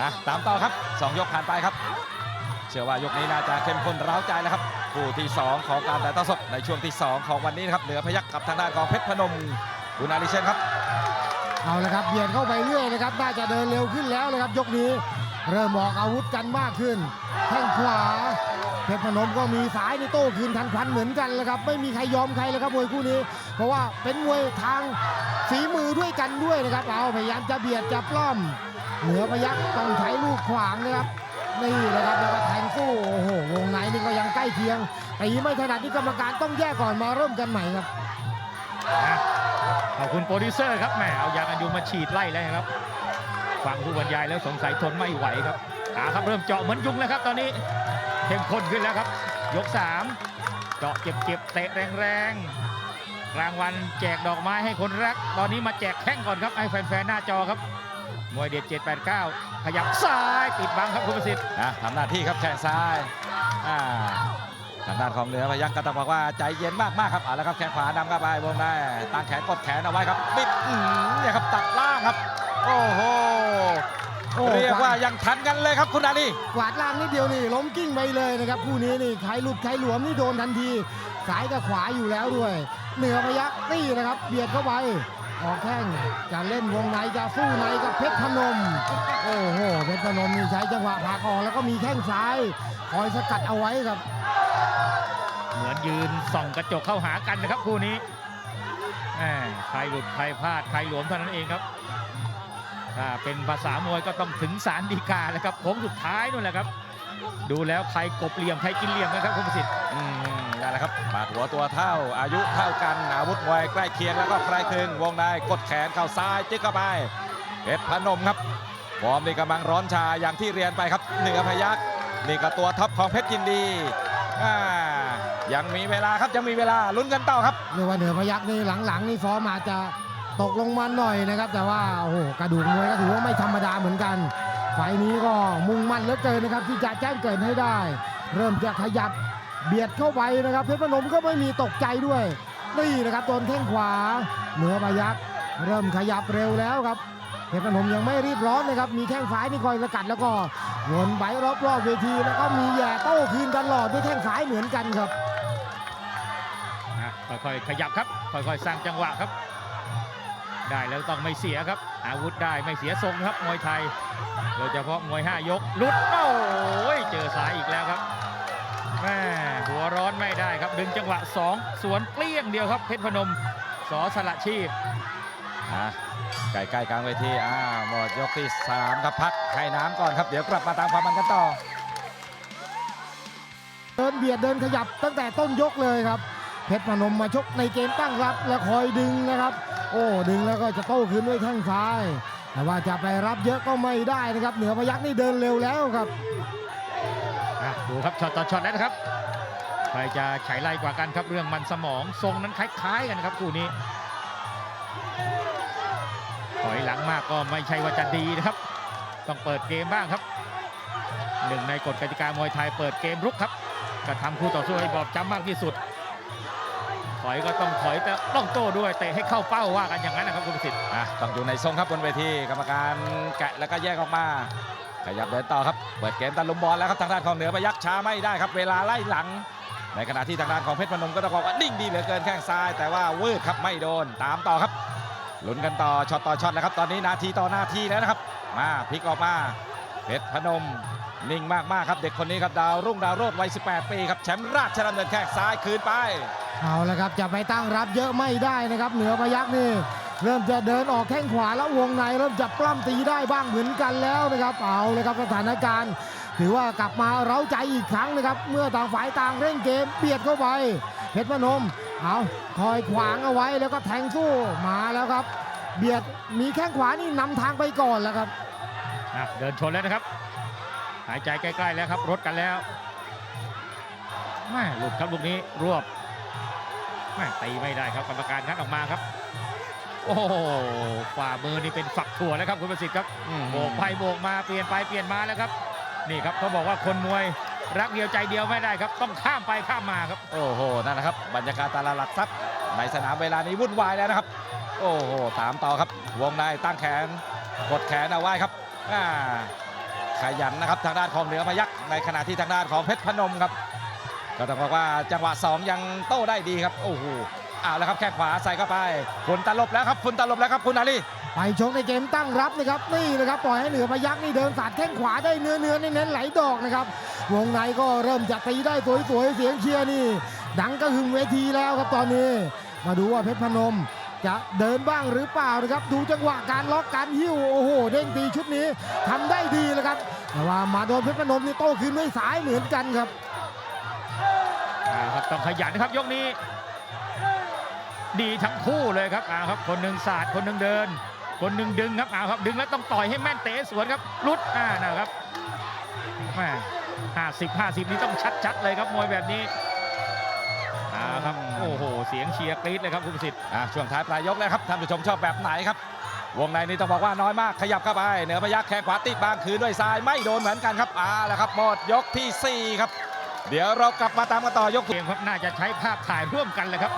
อะตามต่อครับ 2 ยกผ่านไปครับ เชื่อว่ายกนี้น่าจะเข้มข้นร้าวใจแล้วครับคู่ที่ 2 ของการถ่ายทอดสดในช่วงที่ 2 ของวันนี้นะครับเหนือพยักกับทางด้านของเพชรพนมคุณอาริเชนครับ เอาละครับเบียดเข้าไปเรื่อยนะครับ น่าจะเดินเร็วขึ้นแล้วเลยครับ ยกนี้เริ่มออกอาวุธกันมากขึ้นแข้งขวาเพชรพนมก็มีสายในโต้คืนทันควันเหมือนกันเลยครับ ไม่มีใครยอมใครเลยครับมวยคู่นี้ เพราะว่าเป็นมวยทางฝีมือด้วยกันด้วยนะครับ เอาพยายามจะเบียดจะปล้อม เหนือพยักต้องใช้ลูกขวางนะครับนี่แหละครับแล้วก็แทงสู้โอ้โหวงในนี่ก็ยังใกล้เคียงตีไม่ถนัดนี่กรรมการต้องแยกก่อนมาเริ่มกันใหม่ครับขอบคุณโปรดิวเซอร์ครับแหมเอายากันยุงมาฉีดไล่เลยครับฟังผู้บรรยายแล้วสงสัยทนไม่ไหวครับอาครับเริ่มเจาะเหมือนยุงแล้วครับ ตอนนี้เข้มข้นขึ้นแล้วครับ ยก 3 เจาะเจ็บๆเตะแรงๆรางวัลแจกดอกไม้ให้คนรัก ตอนนี้มาแจกแข้งก่อนครับให้แฟนๆหน้าจอครับ มวยเด็ด789 ขยับซ้ายปิดบังครับคุณประสิทธิ์นะทำหน้าที่ครับแข้งซ้ายอ่าทางด้านของเหนือพยักก็ต้องบอกว่าใจเย็นมากๆครับเอาละครับแข้งขวานำเข้าไปวงได้ตั้งแขนกดแขนเอาไว้ครับบิดอื้อหือเนี่ยครับตัดล่างครับ โอ้โหโอ้เรียกว่ายังทันกันเลยครับคุณอาลีกวาดล่างนิดเดียวนี่ล้มกิ้งไปเลยนะครับคู่นี้นี่ใครหลุดใครหลวมนี่โดนทันทีสายกับขวาอยู่แล้วด้วยเหนือพยักตี้นะครับเบียดเข้าไป ออกแข้งจะเล่นวงในจะสู้ในกับเพชรพนม โอ้โหเพชรพนมนี่ใช้จังหวะผลักออกแล้วก็มีแข้งซ้ายคอยสกัดเอาไว้ครับ เหมือนยืนส่องกระจกเข้าหากันนะครับคู่นี้แหมใครหลุดใครพลาดใครหลวมเท่านั้นเองครับถ้าเป็นภาษามวยก็ต้องถึงสารดีกาแล้วครับโค้งสุดท้ายนู่นแหละครับ ดูแล้วใครกบเหลี่ยมใครกินเหลี่ยมนะครับคุณประสิทธิ์ นั่นแหละครับบาดหัวตัวเท่า อายุเท่ากันอาวุธมวยใกล้เคียงแล้วก็ใครคึงวงในกดแขนเข้าซ้ายจิกเข้าไปเพชรพนมครับฟอร์มนี่กำลังร้อนชาอย่างที่เรียนไปครับเหนือพยักนี่ก็ตัวท็อปของเพชรยินดีอ่ายังมีเวลาครับยังมีเวลาลุ้นกันต่อครับเรียกว่าเหนือพยักนี่หลังๆนี่ฟอร์มอาจจะตกลงมาหน่อยนะครับ แต่ว่าโอ้โหกระดูกมวยก็ถือว่าไม่ธรรมดาเหมือนกันไฟนี้ก็มุ่งมั่นเหลือเกินนะครับที่จะแจ้งเกิดให้ได้ เริ่มจะขยับ เบียดเข้าไปนะครับเพชรพนมก็ไม่มีตกใจด้วยนี่นะครับโดนแข้งขวาเหนือพยักเริ่มขยับเร็วแล้วครับเพชรพนมยังไม่รีบร้อนนะครับมีแข้งซ้ายนี่คอยสกัดแล้วก็วนไปรอบๆเวทีแล้วก็มีแย่โต้คืนตลอดด้วยแข้งซ้ายเหมือนกันครับค่อยๆขยับครับค่อยๆสร้างจังหวะครับ ได้แล้วต้องไม่เสียครับ อาวุธได้ไม่เสียทรงครับมวยไทยโดยเฉพาะมวย5ยกลุดโอ้ยเจอสายอีกแล้วครับ แม่หัวร้อนไม่ได้ครับ ดึงจังหวะ 2 สวนเปรี้ยงเดียวครับเพชรพนมสอสละชีพอะใกล้ๆกลางเวทีอ่าหมดยกที่ 3 ครับพักให้น้ำก่อนครับ เดี๋ยวกลับมาตามความมันกันต่อ เดินเบียดเดินขยับตั้งแต่ต้นยกเลยครับ เพชรพนมมาชกในเกมตั้งรับและคอยดึงนะครับ โอ้ดึงแล้วก็จะโต้คืนด้วยแข้งซ้าย แต่ว่าจะไปรับเยอะก็ไม่ได้นะครับ เหนือพยักนี่เดินเร็วแล้วครับอะ ดูครับช็อตต่อช็อตแล้วนะครับ ใครจะไฉไล่กว่ากันครับเรื่องมันสมองทรงนั้นคล้ายๆกันครับคู่นี้ถอยหลังมากก็ไม่ใช่ว่าจะดีนะครับ ต้องเปิดเกมบ้างครับหนึ่งในกฎกติกามวยไทยเปิดเกมรุกครับกระทำคู่ต่อสู้ให้บอบช้ำมากที่สุด ถอยก็ต้องถอยแต่ต้องโต้ด้วยเตะให้เข้าเป้าว่ากันอย่างนั้นนะครับคุณประสิทธิ์ต้องอยู่ในทรงครับบนเวทีกรรมการแกะแล้วก็แยกออกมา ขยับเดินต่อครับ เปิดเกมตะลุมบอลแล้วครับทางด้านของเหนือพยักช้าไม่ได้ครับ เวลาไล่หลัง ในขณะที่ทางด้านของเพชรพนมก็ต้องบอกว่านิ่งดีเหลือเกินแข้งซ้าย แต่ว่าวืดครับไม่โดน ตามต่อครับ ลุ้นกันต่อช็อตต่อช็อตแล้วครับ ตอนนี้นาทีต่อนาทีแล้วนะครับ มาพลิกออกมา เพชรพนมนิ่งมากๆครับ เด็กคนนี้ครับดาวรุ่งดาวโรดวัย 18 ปีครับแชมป์ราชดำเนินแข้งซ้ายคืนไป เอาละครับจะไปตั้งรับเยอะไม่ได้นะครับ เหนือพยักนี่ เริ่มจะเดินออกแข้งขวาแล้ววงในเริ่มจะปล้ำตีได้บ้างเหมือนกันแล้วนะครับเอาเลยครับสถานการณ์ ถือว่ากลับมาเร้าใจอีกครั้งนะครับ เมื่อต่างฝ่ายต่างเร่งเกมเบียดเข้าไปเพชรพนมเอาคอยขวางเอาไว้แล้วก็แทงสู้มาแล้วครับ เบียดมีแข้งขวานี่นำทางไปก่อนแล้วครับเดินชนแล้วนะครับ หายใจใกล้ๆแล้วครับรถกันแล้วแม่หลุดครับลูกนี้รวบแม่ตีไม่ได้ครับกรรมการงัดออกมาครับ โอ้โหฝ่ามือนี่เป็นฝักถั่วแล้วครับคุณประสิทธิ์ครับโบกไปโบกมาเปลี่ยนไปเปลี่ยนมาแล้วครับ นี่ครับเขาบอกว่าคนมวยรักเดียวใจเดียวไม่ได้ครับ ต้องข้ามไปข้ามมาครับ โอ้โหนั่นนะครับ บรรยากาศตลาดหลักทรัพย์ในสนามเวลานี้วุ่นวายแล้วนะครับ โอ้โหตามต่อครับ วงในตั้งแขนกดแขนเอาไว้ครับอ่าขยันนะครับทางด้านของเหนือพยักในขณะที่ทางด้านของเพชรพนมครับ ก็ต้องบอกว่าจังหวะ 2 ยังโต้ได้ดีครับโอ้โห เอาแล้วครับแข้งขวาใส่เข้าไปฝุ่นตลบแล้วครับฝุ่นตลบแล้วครับคุณอาลีไปชกในเกมตั้งรับนะครับนี่นะครับปล่อยให้เหนือพยักนี่เดินสาดแข้งขวาได้เนื้อเนื้อๆเน้นๆไหลดอกนะครับวงในก็เริ่มจะตีได้สวยๆเสียงเชียร์นี่ ดังกระหึ่มเวทีแล้วครับตอนนี้ มาดูว่าเพชรพนมจะเดินบ้างหรือเปล่านะครับ ดูจังหวะการล็อกการหิ้วโอ้โห เด้งตีชุดนี้ทำได้ดีเลยครับแต่ว่ามาโดนเพชรพนมนี่โต้คืนด้วยสายเหมือนกันครับอ่าครับต้องขยันนะครับยกนี้ ดีทั้งคู่เลยครับอ่าครับ คนหนึ่งศาสตร์คนหนึ่งเดิน คนหนึ่งดึงครับอ่าครับ ดึงแล้วต้องต่อยให้แม่นเตะสวนครับลุดอ่านะครับแม่ห้าสิบห้าสิบนี่ต้องชัดๆเลยครับมวยแบบนี้อ่าครับโอ้โห เสียงเชียร์กรี๊ดเลยครับคุณประสิทธิ์อะช่วงท้ายปลายยกแล้วครับท่านผู้ชมชอบแบบไหนครับ วงในนี่ต้องบอกว่าน้อยมากขยับเข้าไปเหนือพยักแข้งขวาติดบางคืนด้วยซ้ายไม่โดนเหมือนกันครับอ่าแล้วครับหมดยกทีสี่4 ครับ เดี๋ยวเรากลับมาตามกันต่อยกเกมครับน่าจะใช้ภาพถ่ายร่วมกันเลยครับ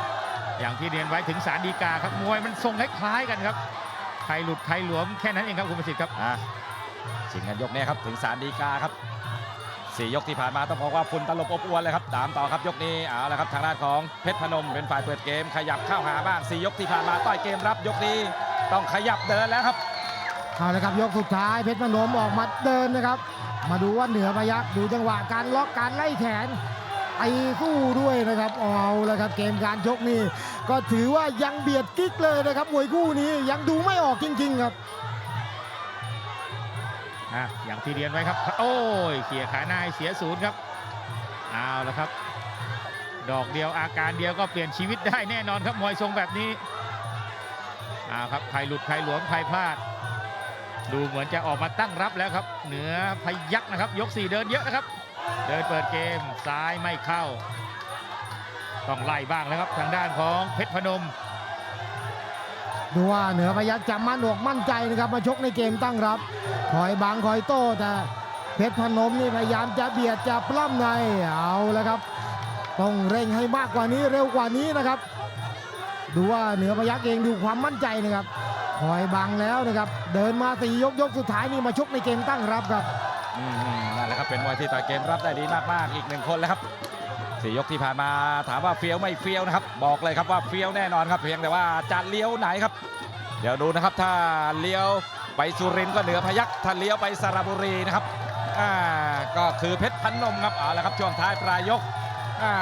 อย่างที่เรียนไว้ถึงสารดีกาครับมวยมันทรงคล้ายๆกันครับใครหลุดใครหลวมแค่นั้นเองครับคุณประสิทธิ์ครับอะชิงกันยกนี้ครับถึงสารดีกาครับสี่ยกที่ผ่านมาต้องบอกว่าฝุ่นตลบอบอวนเลยครับตามต่อครับยกนี้เอาละครับทางด้านของเพชรพนมเป็นฝ่ายเปิดเกม ขยับเข้าหาบ้างสี่ยกที่ผ่านมาต่อยเกมรับยกนี้ต้องขยับเดินแล้วครับเอาละครับยกสุดท้ายเพชรพนมออกมาเดินนะครับ มาดูว่าเหนือพยักดูจังหวะการล็อกการไล่แขน ไอ้สู้ด้วยนะครับเอาและครับเกมการชกนี่ก็ถือว่ายังเบียดกิ๊กเลยนะครับมวยคู่นี้ยังดูไม่ออกจริง ๆ ครับอะอย่างที่เรียนไว้ครับ โอ้ยเขี่ยขานายเสียศูนย์ครับเอาละครับ ดอกเดียวอาการเดียวก็เปลี่ยนชีวิตได้แน่นอนครับมวยทรงแบบนี้เอาครับใครหลุดใครหลวมใครพลาด ดูเหมือนจะออกมาตั้งรับแล้วครับ เหนือพยักนะครับ ยกสี่เดินเยอะนะครับ เดินเปิดเกมซ้ายไม่เข้า ต้องไล่บ้างแล้วครับทางด้านของเพชรพนม ดูว่าเหนือพยักจะมั่นอกมั่นใจนะครับมาชกในเกมตั้งรับคอยบังคอยโต้แต่เพชรพนมนี่พยายามจะเบียดจะปล้ำในเอาแล้วครับ ต้องเร่งให้มากกว่านี้เร็วกว่านี้นะครับ ดูว่าเหนือพยักเองดูความมั่นใจนะครับคอยบังแล้วนะครับ เดินมาสี่ยกยกสุดท้ายนี่มาชกในเกมตั้งรับครับ เป็นมวยที่ต่อยเกมรับได้ดีมากๆอีกหนึ่งคนแล้วครับสี่ยกที่ผ่านมาถามว่าเฟี้ยวไม่เฟี้ยวนะครับ บอกเลยครับว่าเฟี้ยวแน่นอนครับ เพียงแต่ว่าจะเลี้ยวไหนครับ เดี๋ยวดูนะครับถ้าเลี้ยวไปสุรินทร์ก็เหนือพยักถ้าเลี้ยวไปสระบุรีนะครับอ่าก็คือเพชรพันนมครับเอาละครับช่วงท้ายปลายยกอ่า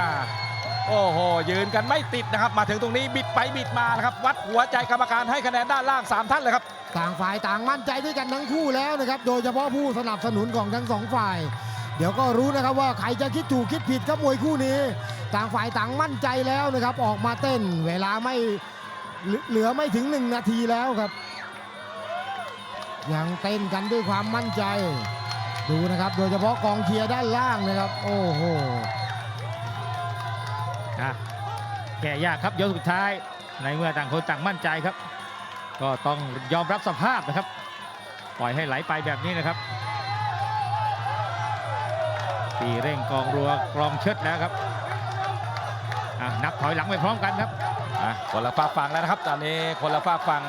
โอ้โห ยืนกันไม่ติดนะครับ มาถึงตรงนี้บิดไปบิดมานะครับ วัดหัวใจกรรมการให้คะแนนด้านล่างสามท่านเลยครับ ต่างฝ่ายต่างมั่นใจด้วยกันทั้งคู่แล้วนะครับ โดยเฉพาะผู้สนับสนุนของทั้งสองฝ่าย เดี๋ยวก็รู้นะครับว่าใครจะคิดถูกคิดผิดครับมวยคู่นี้ ต่างฝ่ายต่างมั่นใจแล้วนะครับ ออกมาเต้น เวลาไม่เหลือไม่ถึง 1 นาทีแล้วครับ ยังเต้นกันด้วยความมั่นใจ ดูนะครับ โดยเฉพาะกองเชียร์ด้านล่างนะครับ โอ้โหแก้ยากครับยกสุดท้ายในเมื่อต่างคนต่างมั่นใจครับ ก็ต้องยอมรับสภาพนะครับ ปล่อยให้ไหลไปแบบนี้นะครับตีเร่งกองรัวกรองเชิดแล้วครับนับถอยหลังไปพร้อมกันครับคนละฝากฝั่งแล้วนะครับ ตอนนี้คนละฝากฝั่ง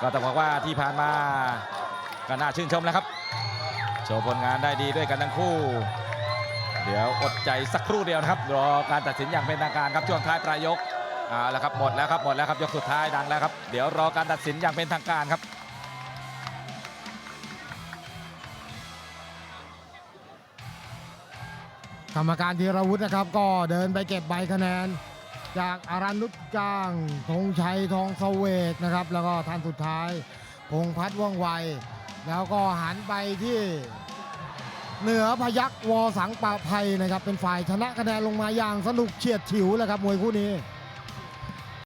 ก็ต้องบอกว่าที่ผ่านมาก็น่าชื่นชมแล้วครับโชว์ผลงานได้ดีด้วยกันทั้งคู่ เดี๋ยวอดใจสักครู่เดียวนะครับรอการตัดสินอย่างเป็นทางการครับช่วงท้ายปลายยก เอาละครับหมดแล้วครับหมดแล้วครับยกสุดท้ายดังแล้วครับเดี๋ยวรอการตัดสินอย่างเป็นทางการครับ กรรมการธีรวุฒินะครับ ก็เดินไปเก็บใบคะแนน จากอารันนุชจ้างธงชัยทองเสเวกนะครับ แล้วก็ท่านสุดท้ายพงพัฒน์ว่องไว แล้วก็หันไปที่เหนือพยักวอสังปะไพนะครับ เป็นฝ่ายชนะคะแนนลงมาอย่างสนุกเฉียดฉิวเลยครับมวยคู่นี้